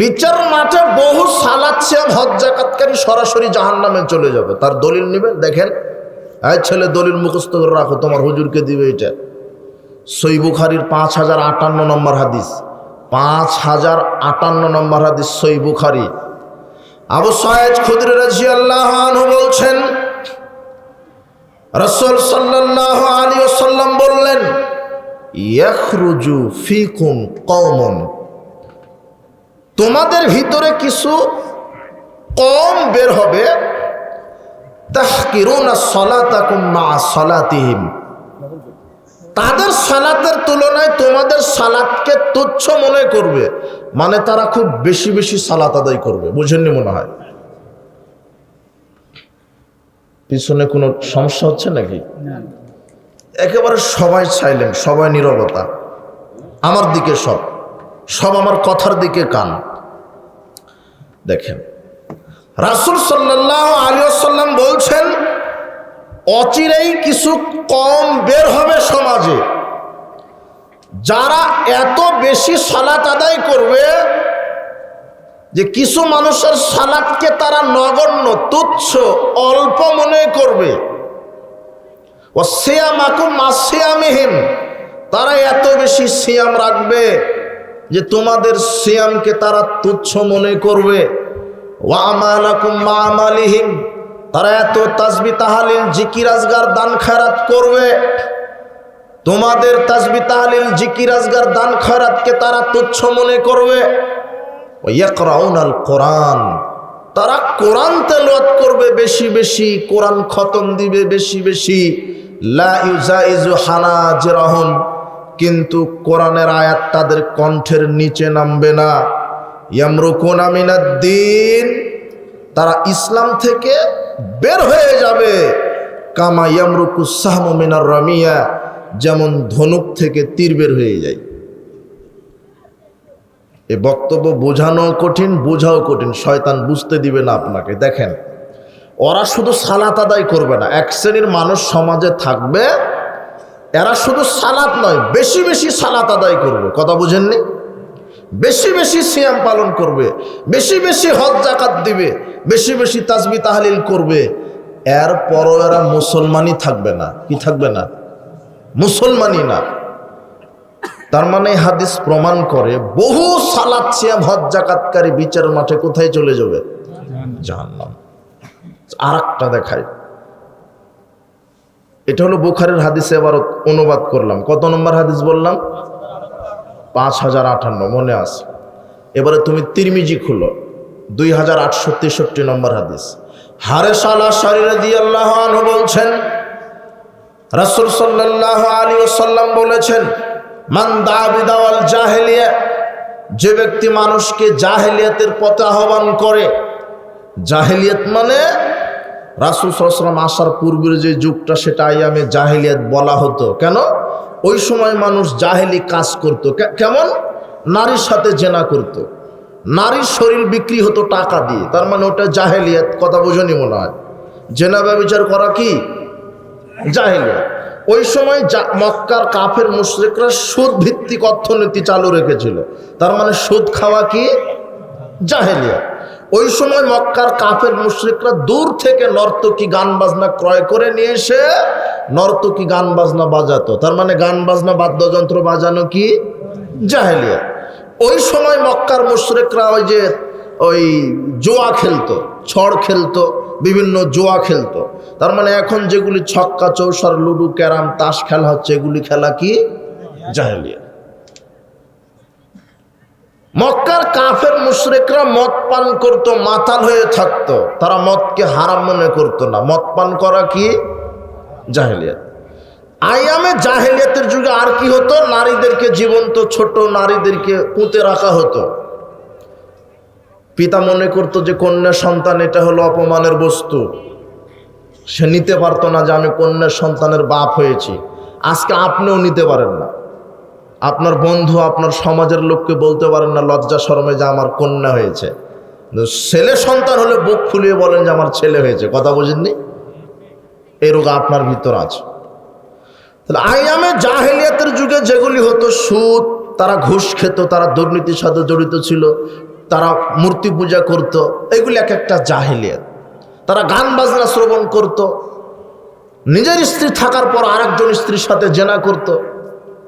বিচার মাঠে বহু শ্যাম হজ জাকাতকারী সরাসরি জাহান নামে চলে যাবে। তার দলিল নেবেন দেখেন, এই ছেলে দলিল মুখস্থ করে রাখো, তোমার হুজুরকে দিবে এটা। সই বুখারির পাঁচ হাজার আটান্ন নম্বর হাদিস। পাঁচ হাজার আটান্ন নম্বর হাদিস সই বুখারি। আবু সায়েদ খুদর রাজি আল্লাহ বলছেন, রসুল সাল্লাহ আলী সাল্লাম বললেন, ইয়াখরুজু ফিকুম কওমন। তোমাদের ভিতরে কিছু কম বের হবে। তাহকিরুনা সলাতাকুম মা সলাতিহিম। তাদের সালাতের তুলনায় তোমাদের সালাতকে তুচ্ছ মনে করবে। মানে তারা খুব বেশি বেশি সালাত আদায় করবে। বুঝেননি মনে হয়? পিছনে কোনো সমস্যা হচ্ছে নাকি? একেবারে সবাই সাইলেন্ট সবাই নীরবতা। আমার দিকে সব। সব আমার কথার দিকে কান। দেখেন। রাসুল সাল্লাহ আলিয়াল্লাম বলছেন, অচিরেই কিছু কম বের হবে সমাজে। যারা এত বেশি সালাত আদায় করবে, যে কিছু মানুষের সালাদকে তারা নগণ্য, তুচ্ছ, অল্প মনে করবে। ও সিয়ামাকু মাসিয়ামিহীন তারা এত বেশি সিয়াম রাখবে। যে তোমাদের সিয়ামকে তারা তুচ্ছ মনে করবে। তারা এত তাজবি তাহালিল জিকির আজগার দান খারাত করবে। তোমাদের তাজবি তাহালিল জিকির আজগার দান খারাতকে তারা তুচ্ছ মনে করবে। আল কোরআন, তারা কোরআন তেলাওয়াত করবে বেশি বেশি, কোরআন খতম দিবে বেশি বেশি। লা ইউজাইজু হানাজরাহুম কিন্তু কোরআনের আয়াত তাদের কণ্ঠের নিচে নামবে না। ইয়ামরুকুন আমিনাদ্দিন তারা ইসলাম থেকে বের হয়ে যাবে। কামা ইয়ামরুকু সাহমিনার রামিয়া, যেমন ধনুক থেকে তীর বের হয়ে যায়। এ বক্তব্য বোঝানো কঠিন, বোঝাও কঠিন, শয়তান বুঝতে দিবে না আপনাকে। দেখেন, ওরা শুধু সালাত আদায় করবে না, এক শ্রেণির মানুষ সমাজে থাকবে এরা শুধু সালাত নয়, বেশি বেশি সালাত আদায় করবে। কথা বুঝেননি? বেশি বেশি সিয়াম পালন করবে, বেশি বেশি হজ জাকাত দিবে, বেশি বেশি তাজবি তাহলিল করবে। এরপরও এরা মুসলমানই থাকবে না। কি থাকবে না? মুসলমানই না। তার মানে হাদিস প্রমাণ করে বহু সালাত, সিয়াম, হজ জাকাতকারী বিচার মাঠে কোথায় চলে যাবে? জাহান্নাম। আর একটা দেখায় এটা হলো বুখারের হাদিসে এবার অনুবাদ করলাম। কত নম্বর হাদিস বললাম? পাঁচ হাজার আটান্ন, মনে আছে। এবারে তুমি তিরমিজি খুলো। দুই হাজার আটশো তেষট্টি নম্বর হাদিস। হারে সালা শরীরে দিয়ে আল্লাহ বলছেন, রাসুল সাল্লাহ আলী সাল্লাম বলেছেন, মান দাবিদাওয়াল জাহেলিয়া যে ব্যক্তি মানুষকে জাহেলিয়াতের পথে আহ্বান করে, জাহেলিয়াত মানে রাসুল সাল্লাম আসার পূর্বের যে যুগটা, সেটা আইয়ামে জাহেলিয়াত বলা হতো। কেন? ওই সময় মানুষ জাহেলি কাজ করত। কেমন? নারীর সাথে জেনা করত। নারীর শরীর বিক্রি হতো টাকা দিয়ে। তার মানে ওটা জাহেলিয়াত, কথা বোঝনি মনে হয়। জেনা ব্যবচার করা কি? জাহেলিয়াত। ওই সময় মক্কার কাফের মুশ্রিকরা সুদ ভিত্তিক অর্থনীতি চালু রেখেছিল। তার মানে সুদ খাওয়া কি? জাহেলিয়াত। ওই সময় মক্কার কাফের মুশ্রিকরা দূর থেকে নর্তকী গান বাজনা ক্রয় করে নিয়ে এসে নর্তকী গান বাজনা বাজাতো। তার মানে গান বাজনা বাদ্যযন্ত্র বাজানো কি? জাহেলিয়া। ওই সময় মক্কার মুশ্রিকরা ওই যে, ওই জোয়া খেলতো, ছড় খেলতো, বিভিন্ন জোয়া খেলতো। তার মানে এখন যেগুলি ছক্কা, চৌসার, লুডু, ক্যারাম, তাস খেলা হচ্ছে, এগুলি খেলা কি? জাহেলিয়া। মক্কার কাফের মুশরেকরা মদ পান করত, মাতাল হয়ে থাকতো। তারা মদকে হারাম মনে করতো না। মদ পান করা কি? জাহেলিয়াত। আয়ামে জাহেলিয়াতের যুগে আর কি হতো? নারীদেরকে জীবন্ত ছোট নারীদেরকে পুঁতে রাখা হতো। পিতা মনে করতো যে কন্যা সন্তান এটা হলো অপমানের বস্তু। সে নিতে পারতো না যে, আমি কন্যার সন্তানের বাপ হয়েছি। আজকে আপনিও নিতে পারেন না। আপনার বন্ধু আপনার সমাজের লোককে বলতে পারেন না, লজ্জা শরমে যে আমার কন্যা হয়েছে। ছেলে সন্তান হলে বুক ফুলিয়ে বলেন যে আমার ছেলে হয়েছে। কথা বোঝেননি? এই রোগ আপনার ভিতর আছে। তাহলে আইয়ামে জাহেলিয়াতের যুগে যেগুলি হতো, সুদ, তারা ঘুষ খেত, তারা দুর্নীতির সাথে জড়িত ছিল, তারা মূর্তি পূজা করত, এগুলি এক একটা জাহেলিয়াত। তারা গান বাজনা শ্রবণ করত, নিজের স্ত্রী থাকার পর আরেকজন স্ত্রীর সাথে জেনা করত।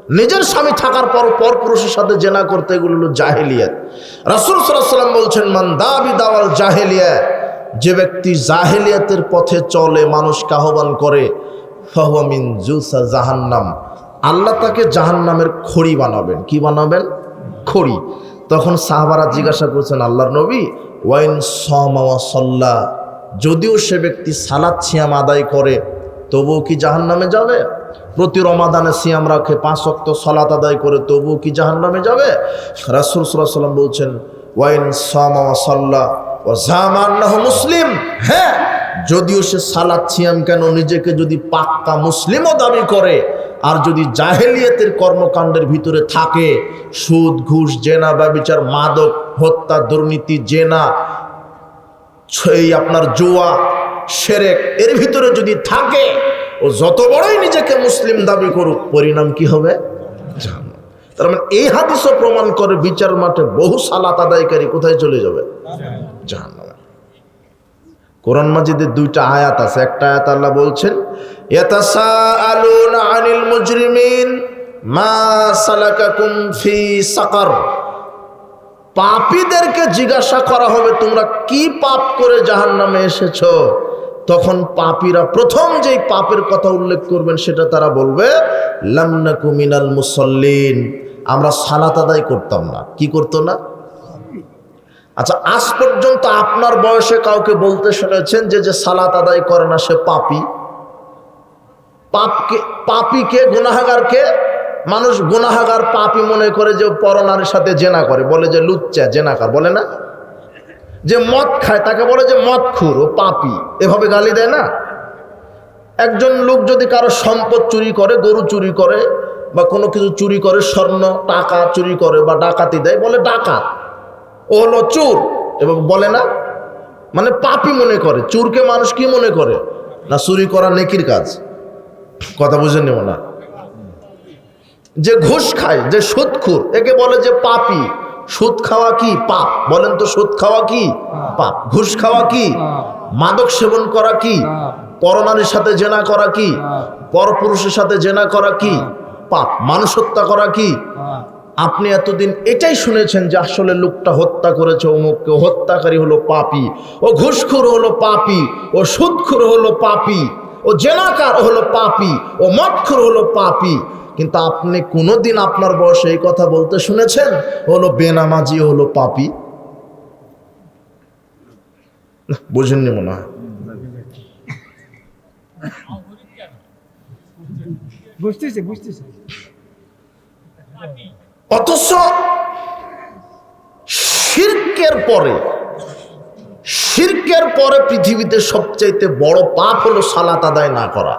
নিজের স্বামী থাকার পর পর পুরুষের সাথে জেনা করতে এগুলো হলো জাহেলিয়াত। রাসুল সাল্লাম বলছেন, মান দাবি দাওয়াল জাহেলিয়া যে ব্যক্তি জাহেলিয়াতের পথে চলে মানুষকে আহ্বান করে ফহমিন জুসা জাহান্নাম। আল্লাহ তাকে জাহান্নামের খড়ি বানাবেন। কি বানাবেন? খড়ি। তখন সাহাবারা জিজ্ঞাসা করছেন, আল্লাহর নবী, ওয়াইন সমাওয়া সল্লা, যদিও সে ব্যক্তি সালাদ ছিয়াম আদায় করে, তবুও কি জাহান্নামে যাবে? প্রতি রমাদানে সিয়াম রাখে, পাঁচ অক্ত সলাত আদায় করে, তবুও কি জাহান্নামে যাবে? রাসুল সাল্লাহ সাল্লাম বলছেন, ওয়াইন সমাওয়া সল্লা ও জামান্নাহ মুসলিম। হ্যাঁ যদিও সে সালাদ ছিয়াম কেন নিজেকে যদি পাক্কা মুসলিমও দাবি করে, আর যদি জাহেলিয়াতের কর্মকাণ্ডের ভিতরে থাকে, সুদ, ঘুষ, জেনা, ব্যবিচার, মাদক, হত্যা, দুর্নীতি, জেনা এই আপনার জোয়া, সেরেক, এর ভিতরে যদি থাকে ও যত বড়ই নিজেকে মুসলিম দাবি করুক, পরিণাম কি হবে। তার মানে এই হাদিসও প্রমাণ করে বিচার মাঠে বহু সালাত আদায়কারী কোথায় চলে যাবে? জাহান্নামে। কোরআন মাজিদের দুইটা আয়াত আছে। একটা আয়াত আল্লাহ বলছেন আনিল মুজরিমিন মা সালাকাকুম ফি সাকার। পাপীদেরকে জিজ্ঞাসা করা হবে, তোমরা কি পাপ করে জাহান্নামে এসেছ? তখন পাপীরা প্রথম যেই পাপের কথা উল্লেখ করবেন সেটা তারা বলবে লামনাকু মুসল্লিন। আমরা সালাত আদায় করতাম না। কি করতো না? আচ্ছা আজ পর্যন্ত আপনার বয়সে কাউকে বলতে শুনেছেন যে যে সালাত আদায় করে না, সে পাপি। পাপকে পাপিকে গুনাহাগারকে মানুষ গুনাহাগার পাপি মনে করে যে পরনারীর সাথে জেনা করে। বলে যে লুচ্চা জেনাকার বলে না? যে মদ খায়, তাকে বলে যে মদ খুর ও পাপি। এভাবে গালি দেয় না। একজন লোক যদি কারও সম্পদ চুরি করে, গরু চুরি করে, বা কোনো কিছু চুরি করে, স্বর্ণ, টাকা চুরি করে, বা ডাকাতি দেয়, বলে ডাকাত। ও হলো চোর। এবং বলে না। মানে পাপি মনে করে। চোরকে মানুষ কি মনে করে? না, চুরি করা নেকির কাজ। কথা বুঝে নেব না। যে ঘুষ খায়, যে সুদখুর, একে বলে যে পাপি। সুদ খাওয়া কি পাপ? বলেন তো সুদ খাওয়া কি পাপ। ঘুষ খাওয়া কি? মাদক সেবন করা কি? পরনারীর সাথে জেনা করা কি? পরপুরুষের সাথে জেনা করা কি? পাপ। মানুষ হত্যা করা কি? আপনি এতদিন এটাই শুনেছেন যে আসলে লোকটা হত্যা করেছে অমুককে। হত্যাকারী হলো পাপি। ও ঘুষখোর হলো পাপি। ও সুদখোর হলো পাপি। ও জেনাকার হলো পাপি। ও মদখোর হলো পাপি। কিন্তু আপনি কোনোদিন আপনার বয়সে এই কথা বলতে শুনেছেন? হলো বেনামাজি হলো পাপি। বুঝেননি মনে হয়। বুঝতেছে বুঝতেছে। অথচ শির্কের পরে শির্কের পরে পৃথিবীতে সবচাইতে বড় পাপ হলো সালাত আদায় না করা।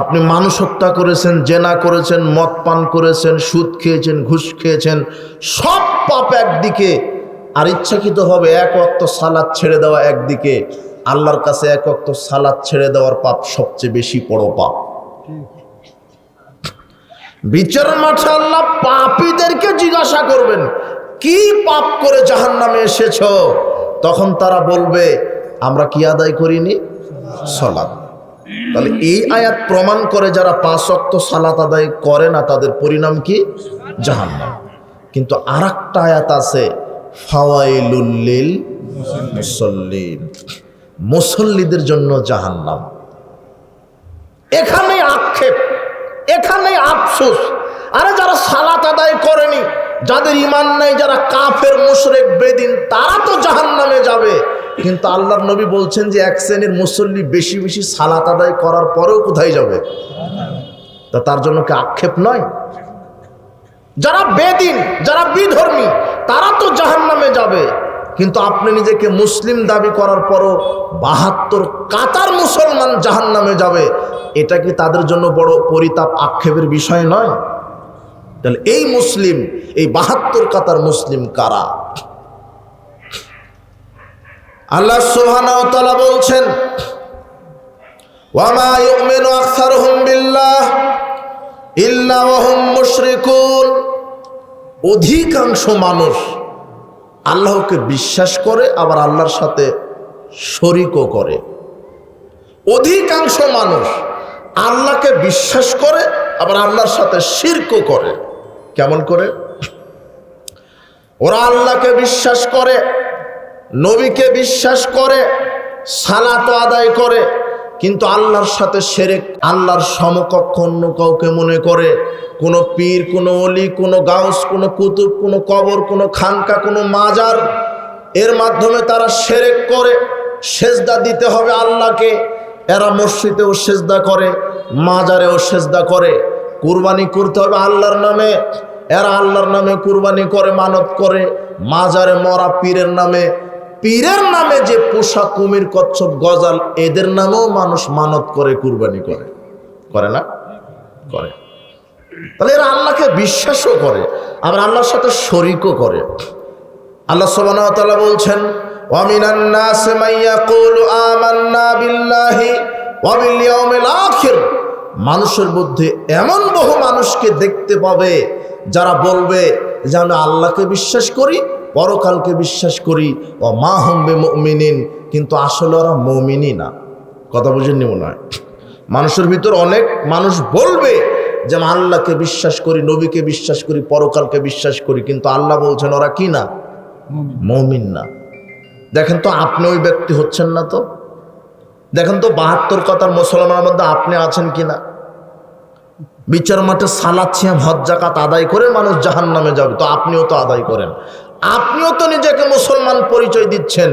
আপনি মানুষ হত্যা করেছেন, জেনা করেছেন, মদ পান করেছেন, সুদ খেয়েছেন, ঘুষ খেয়েছেন, সব পাপ একদিকে। আর ইচ্ছাকৃতভাবে এক অক্ত সালাদ ছেড়ে দেওয়া একদিকে। আল্লাহর কাছে এক অক্ত সালাদ ছেড়ে দেওয়ার পাপ সবচেয়ে বেশি বড় পাপ। বিচার মাঠে আল্লাহ পাপীদেরকে জিজ্ঞাসা করবেন, কি পাপ করে জাহান নামে এসেছ? তখন তারা বলবে, আমরা কি আদায় করিনি? সলাৎ তাহলে এই আয়াত প্রমাণ করে যারা পাঁচ অক্ত সালাত আদায় করে না, তাদের পরিণাম কি? জাহান্নাম। কিন্তু আর একটা আয়াত আছে ফাওয়াইলুল্লিল মুসল্লিন। মুসল্লিদের জন্য জাহান্নাম। এখানে আক্ষেপ এখানে আফসোস। আরে যারা সালাত আদায় করেনি, যাদের ইমান নাই, যারা কাফের, মুশরেক, বেদিন, তারা তো জাহান নামে যাবে। কিন্তু আল্লাহর নবী বলছেন যে এক শ্রেণির মুসল্লি বেশি বেশি সালাত আদায় করার পরেও কোথায় যাবে? তা তার জন্য কি আক্ষেপ নয়? যারা বেদিন, যারা বিধর্মী, তারা তো জাহান নামে যাবে। কিন্তু আপনি নিজেকে মুসলিম দাবি করার পরও বাহাত্তর কাতার মুসলমান জাহান নামে যাবে, এটা কি তাদের জন্য বড় পরিতাপ, আক্ষেপের বিষয় নয়? তাহলে এই মুসলিম, এই বাহাত্তর কাতার মুসলিম কারা? আল্লাহ তাআলা বলছেন, ওয়ামা ইউমিনু আকসারুহুম বিল্লাহ ইল্লা ওয়া হুম মুশরিকুন। অধিকাংশ মানুষ আল্লাহকে বিশ্বাস করে, আবার আল্লাহর সাথে শরিকও করে। অধিকাংশ মানুষ আল্লাহকে বিশ্বাস করে, আবার আল্লাহর সাথে শিরকও করে। কেমন করে? ওরা আল্লাহকে বিশ্বাস করে নবীকে বিশ্বাস করে, সালাত আদায় করে, কিন্তু আল্লাহর সাথে সেরেক, আল্লাহর সমকক্ষ অন্য কাউকে মনে করে। কোনো পীর, কোনো অলি কোনো গাউস, কোনো কুতুব, কোনো কবর, কোনো খানকা, কোনো মাজার, এর মাধ্যমে তারা সেরেক করে, সেজদা দিতে হবে আল্লাহকে। এরা মসজিদেও সেজদা করে, মাজারেও সেজদা করে। কুরবানি করতে হবে আল্লাহর নামে। এরা আল্লাহর নামে কুরবানি করে, মানত করে, মাজারে মরা পীরের নামে। পীরের নামে যে পোষা কুমির, কচ্ছপ, গজাল, এদের নামেও মানুষ মানত করে, কুরবানি করে। করে না? করে। তাহলে এরা আল্লাহকে বিশ্বাসও করে, আবার আল্লাহর সাথে শরিকও করে। আল্লাহ ওয়া বলছেন মান মানুষের মধ্যে এমন বহু মানুষকে দেখতে পাবে, যারা বলবে যে আল্লাহকে বিশ্বাস করি পরকালকে বিশ্বাস করি ও মা হম্বে মুমিনিন কিন্তু আসলে ওরা মমিনই না। কথা বুঝেননি মনে হয়? মানুষের ভিতর অনেক মানুষ বলবে যে আল্লাহকে বিশ্বাস করি নবীকে বিশ্বাস করি পরকালকে বিশ্বাস করি কিন্তু আল্লাহ বলছেন ওরা কি না? মমিন। না। দেখেন তো আপনি ওই ব্যক্তি হচ্ছেন না তো? দেখেন তো বাহাত্তর কথার মুসলমানের মধ্যে আপনি আছেন কি না? বিচার মাঠে সালাদ ছিয়াম হজ জাকাত আদায় করে মানুষ জাহান নামে যাবে তো আপনিও তো আদায় করেন। আপনিও তো নিজেকে মুসলমান পরিচয় দিচ্ছেন,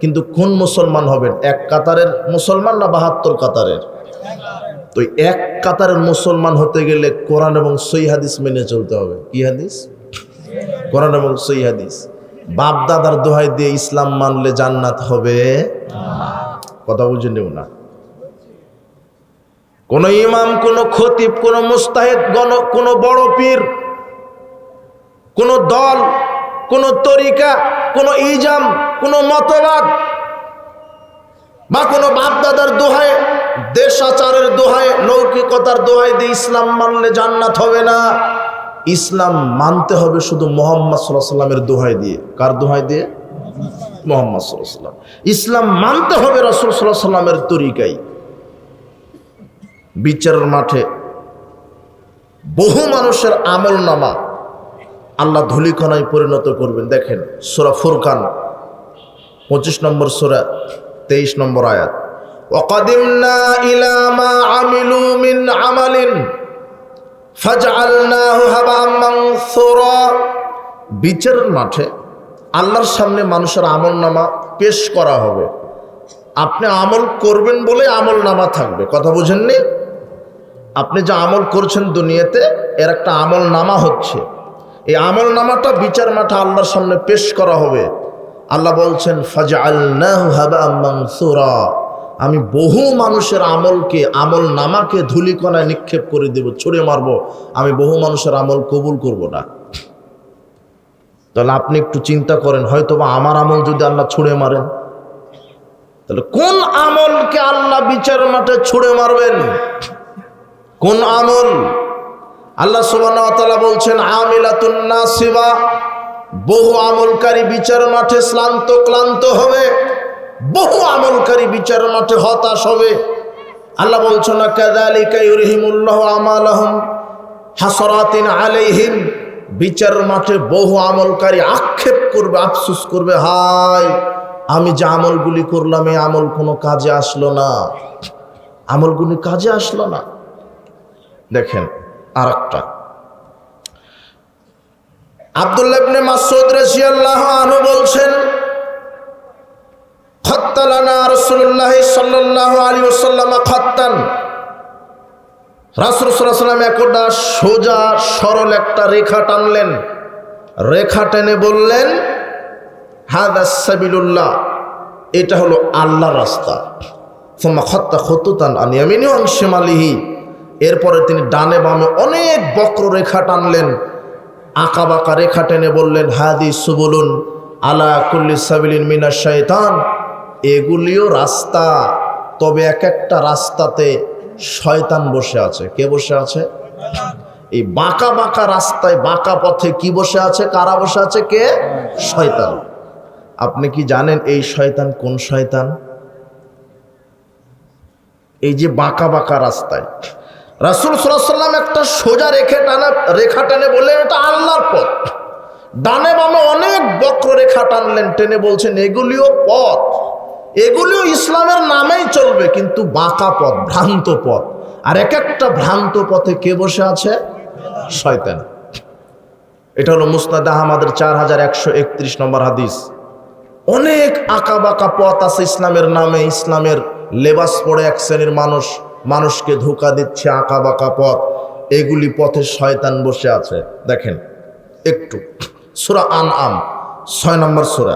কিন্তু কোন মুসলমান হবেন? এক কাতারের মুসলমান না বাহাত্তর কাতারের? তো এক কাতারের মুসলমান হতে গেলে কোরআন এবং সই হাদিস মেনে চলতে হবে। কি হাদিস? কোরআন এবং সই হাদিস। বাপ দাদার দোহাই দিয়ে ইসলাম মানলে জান্নাত হবে। কথা বুঝে নেব না কোন ইমাম, কোন খতিব, কোন মুস্তাহিদ কোন বড় পীর, কোন দল কোন তরিকা, কোন ইজাম, কোন মতবাদ বা কোনো বাপদাদার দোহায়, দেশাচারের দোহায়, লৌকিকতার দোহায় দিয়ে ইসলাম মানলে জান্নাত হবে না। ইসলাম মানতে হবে শুধু মোহাম্মদ সাল্লামের দোহাই দিয়ে। কার দোহাই দিয়ে? মোহাম্মদ সাল্লাম ইসলাম মানতে হবে রসুল সাল্লাহ সাল্লামের তরিকাই বিচারের মাঠে বহু মানুষের আমল নামা আল্লাহ ধুলিকণায় পরিণত করবেন। দেখেন, সোরা ফুরকান, পঁচিশ নম্বর সোরা, তেইশ নম্বর আয়াত। ওকাদিমনা ইলামা আমিলু মিন আমালিন বিচারের মাঠে আল্লাহর সামনে মানুষের আমল নামা পেশ করা হবে। আপনি আমল করবেন বলে আমল নামা থাকবে। কথা বুঝেননি? আপনি যে আমল করছেন দুনিয়াতে, এর একটা আমল নামা হচ্ছে। এই আমল নামাটা, বিচার মাঠে আল্লাহর সামনে পেশ করা হবে। আল্লাহ বলছেন ফাজা আমি বহু মানুষের আমলকে, আমল নামাকে ধুলিকণায় নিক্ষেপ করে দেব, ছুড়ে মারব। আমি বহু মানুষের আমল কবুল করব না। তাহলে আপনি একটু চিন্তা করেন হয়তো বা আমার আমল যদি আল্লাহ ছুঁড়ে মারেন? তাহলে কোন আমলকে আল্লাহ বিচার মাঠে ছুঁড়ে মারবেন? কোন আমল? আল্লাহ সুবাহ বলছেন, আমিলাতুন নাসিবা, বহু আমলকারী বিচার মাঠে শ্লান্ত, ক্লান্ত হবে, বহু আমলকারী বিচার মাঠে হতাশ হবে। আল্লাহ বলছো না কাদালিকা ইউরহিমুল্লাহ আমালাহুম হাসরাতিন বিচার মাঠে বহু আমলকারী আক্ষেপ করবে, আফসুস করবে, হায়, আমি যে আমলগুলি করলাম, এই আমল কোনো কাজে আসলো না। আমলগুলি কাজে আসলো না। দেখেন আর একটা আবদুল্লাহ ইবনে মাসউদ রাদিয়াল্লাহু আনহু বলছেন একটা সোজা সরল একটা রেখা টানলেন। রেখা টেনে বললেন, হাদা সাবিলুল্লাহ, এটা হলো আল্লাহর রাস্তা। খত্তা খতুতান আনিয়ামিনি অংশেমালিহি এরপরে তিনি ডানে বামে অনেক বক্র রেখা টানলেন। আঁকা বাঁকা রেখা টেনে বললেন, হাদি সুবলুন আলা কুল্লি সাবিলিন মিনা শয়তান এগুলিও রাস্তা, তবে এক একটা রাস্তাতে শয়তান বসে আছে। কে বসে আছে? এই বাঁকা বাঁকা রাস্তায় বাঁকা পথে কি বসে আছে? কারা বসে আছে? কে? শয়তান। আপনি কি জানেন এই শয়তান কোন শয়তান? এই যে বাঁকা বাঁকা রাস্তায় রাসুল সাল্লাম একটা সোজা রেখে টানা, রেখা টানে বলে এটা আল্লাহর পথ। ডানে বামে অনেক বক্র রেখা টানলেন, টেনে বলছেন, এগুলিও পথ। এগুলিও ইসলামের নামেই চলবে, কিন্তু বাঁকা পথ, ভ্রান্ত পথ। আর এক একটা ভ্রান্ত পথে কে বসে আছে? শয়তান। এটা হলো মুসনাদ আহমদের চার হাজার একশো একত্রিশ নম্বর হাদিস। অনেক আঁকা বাঁকা পথ আছে ইসলামের নামে, ইসলামের লেবাস পড়ে এক শ্রেণির মানুষ। মানুষকে ধোকা দিচ্ছে আঁকা বাঁকা পথ এগুলি পথে শয়তান বসে আছে দেখেন একটু সুরা আন আম ছয় নম্বর সুরা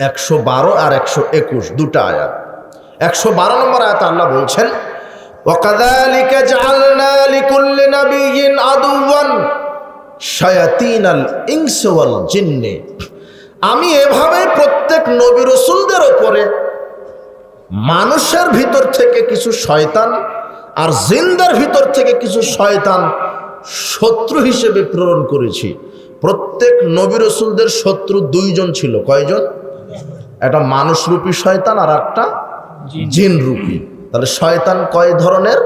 একশো বারো আর একশো একুশ দুটা আয়াত একশো বারো নম্বর আয়াত আল্লাহ বলছেন وكذلك جعلنا لكل نبي عدوا شياطين الانس والجن আমি এভাবে প্রত্যেক নবী রসুলদের ওপরে মানুষের ভিতর থেকে কিছু শয়তান আর জিন্দার ভিতর থেকে কিছু শয়তান শত্রু হিসেবে প্রেরণ করেছি। প্রত্যেক নবী রসুলদের শত্রু দুইজন ছিল। কয়জন? একটা মানুষরূপী শয়তান আর একটা জিনরূপী। তাহলে শয়তান কয় ধরনের?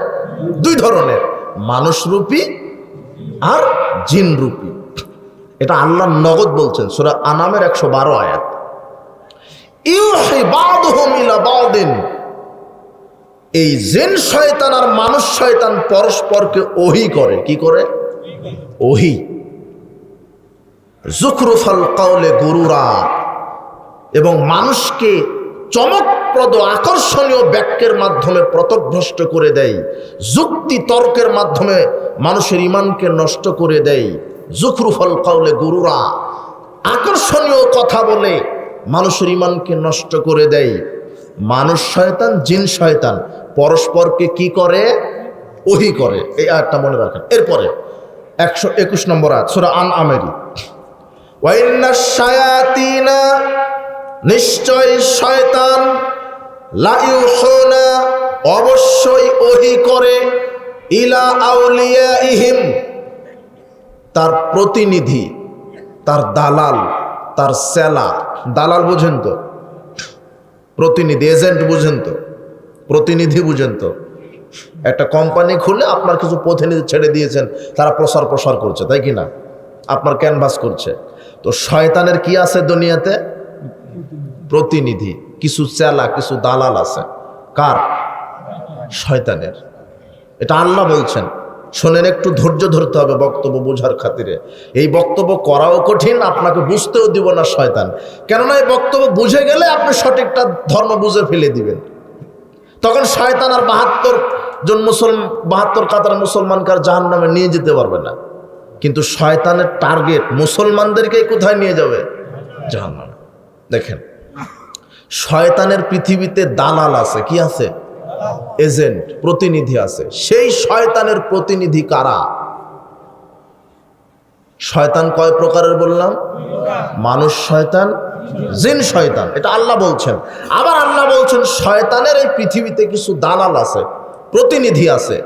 দুই ধরনের। মানুষরূপী আর জিনরূপী। এটা আল্লাহ নগদ বলছেন। সুরা আনামের একশো বারো আয়াত ইউহি বাদহুম ইলা বাদিন এই জিন শয়তান আর মানুষ শয়তান পরস্পরকে ওহি করে। কি করে? ওহি। জুখরুফাল কাউলে গুরুরা। এবং মানুষকে চমকপ্রদ, আকর্ষণীয় বাক্যের মাধ্যমে প্রতভ্রষ্ট করে দেয়। যুক্তি তর্কের মাধ্যমে মানুষের ইমানকে নষ্ট করে দেয়। জুখরুফল কাউলে গুরুরা। আকর্ষণীয় কথা বলে মানুষের ইমানকে নষ্ট করে দেয়। মানুষ শয়তান, জিন শয়তান। পরস্পরকে কি করে? ওহি করে। এই আয়াতটা মনে রাখেন। এরপরে, একশো একুশ নম্বর আয়াত, সুরা আন আমেরি নিশ্চয় শয়তান অবশ্যই ওহি করে ইলা আউলিয়া ইহিম তার প্রতিনিধি, তার দালাল। তার সেলা, দালাল বুঝেন তো প্রতিনিধি এজেন্ট বুঝেন তো প্রতিনিধি বুঝেন তো একটা কোম্পানি খুলে আপনার কিছু প্রতিনিধি ছেড়ে দিয়েছেন, তারা প্রসার প্রসার করছে, তাই কি না? আপনার ক্যানভাস করছে। তো শয়তানের কি আছে দুনিয়াতে? প্রতিনিধি, কিছু চেলা কিছু দালাল আছে। কার? শয়তানের। এটা আল্লাহ বলছেন। শোনেন, একটু ধৈর্য ধরতে হবে বক্তব্য বোঝার খাতিরে। এই বক্তব্য করাও কঠিন, আপনাকে বুঝতেও দিব না শয়তান। কেননা এই বক্তব্য বুঝে গেলে আপনি সঠিকটা ধর্ম বুঝে ফেলে দিবেন। তখন শয়তান আর বাহাত্তর জন মুসলমান, বাহাত্তর কাতার মুসলমানকে আর জাহান নামে নিয়ে যেতে পারবে না। কিন্তু শয়তানের টার্গেট মুসলমানদেরকে কোথায় নিয়ে যাবে? জাহান নামে দেখেন, শয়তানের পৃথিবীতে দালাল আছে, কি আছে? এজেন্ট, প্রতিনিধি আছে। সেই শয়তানের প্রতিনিধি কারা? শয়তান কয় প্রকারের বললাম? মানুষ শয়তান, জিন শয়তান। এটা আল্লাহ বলছেন। আবার আল্লাহ বলছেন, শয়তানের এই পৃথিবীতে কিছু দালাল আছে, প্রতিনিধি আছে।